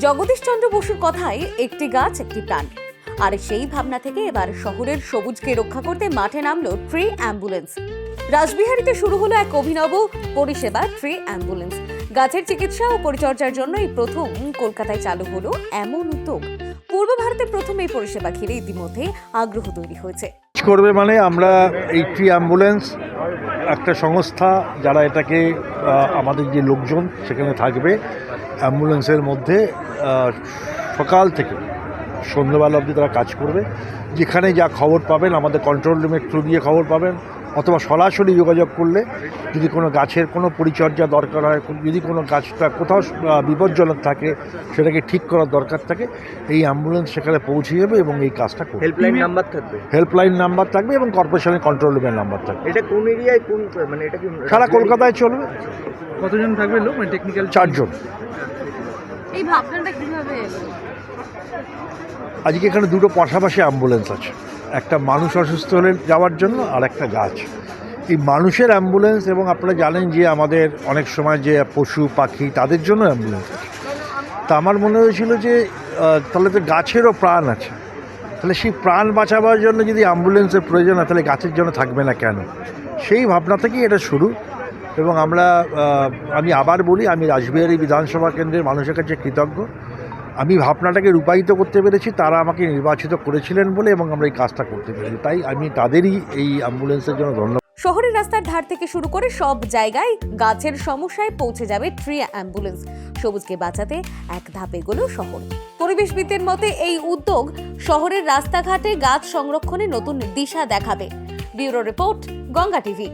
জগদীশ চন্দ্র বসুর কথায় একটি গাছ, একটি প্রাণ। আর সেই ভাবনা থেকে এবার শহরের সবুজকে রক্ষা করতে মাঠে নামলো ট্রি অ্যাম্বুলেন্স। রাসবিহারীতে শুরু হলো এক অভিনব পরিষেবা ট্রি অ্যাম্বুলেন্স। গাছের চিকিৎসা ও পরিচর্যার জন্য এই প্রথম কলকাতায় চালু হলো এমন উদ্যোগ। পূর্ব ভারতে প্রথম এই পরিষেবা ঘিরে ইতিমধ্যে আগ্রহ তৈরি হয়েছে। করবে মানে আমরা এই ট্রি অ্যাম্বুলেন্স একটা সংস্থা যারা এটাকে আমাদের যে লোকজন সেখানে থাকবে, অ্যাম্বুলেন্সের মধ্যে সকাল থেকে সন্ধ্যেবেলা অবধি তারা কাজ করবে। যেখানে যা খবর পাবেন, আমাদের কন্ট্রোল রুমের থ্রু দিয়ে খবর পাবেন। অথবা সরাসরি যোগাযোগ করলে যদি কোনো গাছের কোনো পরিচর্যা দরকার হয় যদি কোনো গাছটা কোথাও বিপজ্জনক থাকে সেটাকে ঠিক করার দরকার থাকে এই অ্যাম্বুলেন্স সেখানে পৌঁছে যাবে এবং এই কাজটা করবে। হেল্পলাইন নাম্বার থাকবে? হেল্পলাইন নাম্বার থাকবে এবং কর্পোরেশনের কন্ট্রোল রুমের নাম্বার থাকবে। এটা কোন এরিয়ায় কোন মানে এটা কি সারা কলকাতায় চলবে। কতজন থাকবে লোক? মানে টেকনিক্যাল চারজন। এই ভাবনাটা কীভাবে? আজকে এখানে দুটো পাশাপাশি অ্যাম্বুলেন্স আছে। একটা মানুষ অসুস্থ হলে যাওয়ার জন্য আর একটা গাছ। এই মানুষের অ্যাম্বুলেন্স এবং আপনারা জানেন যে আমাদের অনেক সময় যে পশু, পাখি তাদের জন্য অ্যাম্বুলেন্স আছে। তা আমার মনে হয়েছিল যে তাহলে তো গাছেরও প্রাণ আছে। তাহলে সেই প্রাণ বাঁচাবার জন্য যদি অ্যাম্বুলেন্সের প্রয়োজন হয়, তাহলে গাছের জন্য থাকবে না কেন? সেই ভাবনা থেকেই এটা শুরু। এবং আমরা আমি আবার বলি, আমি রাসবিহারী বিধানসভা কেন্দ্রের মানুষের কাছে কৃতজ্ঞ। আমি ভাবনাটাকে রূপায়িত করতে পেরেছি, তারা আমাকে নির্বাচিত করেছিলেন বলে এবং আমরা এই কাজটা করতে পেরেছি। তাই আমি তাদেরই এই অ্যাম্বুলেন্সের জন্য ধন্যবাদ। শহরের রাস্তার ধার থেকে শুরু করে সব জায়গায় গাছের সমস্যায় পৌঁছে যাবে ট্রি অ্যাম্বুলেন্স। সবুজকে বাঁচাতে এক ধাপে এগোলো শহর। পরিবেশবিদদের মতে, এই উদ্যোগ শহরের রাস্তাঘাটে গাছ সংরক্ষণে নতুন দিশা দেখাবে। Bureau report, Ganga TV.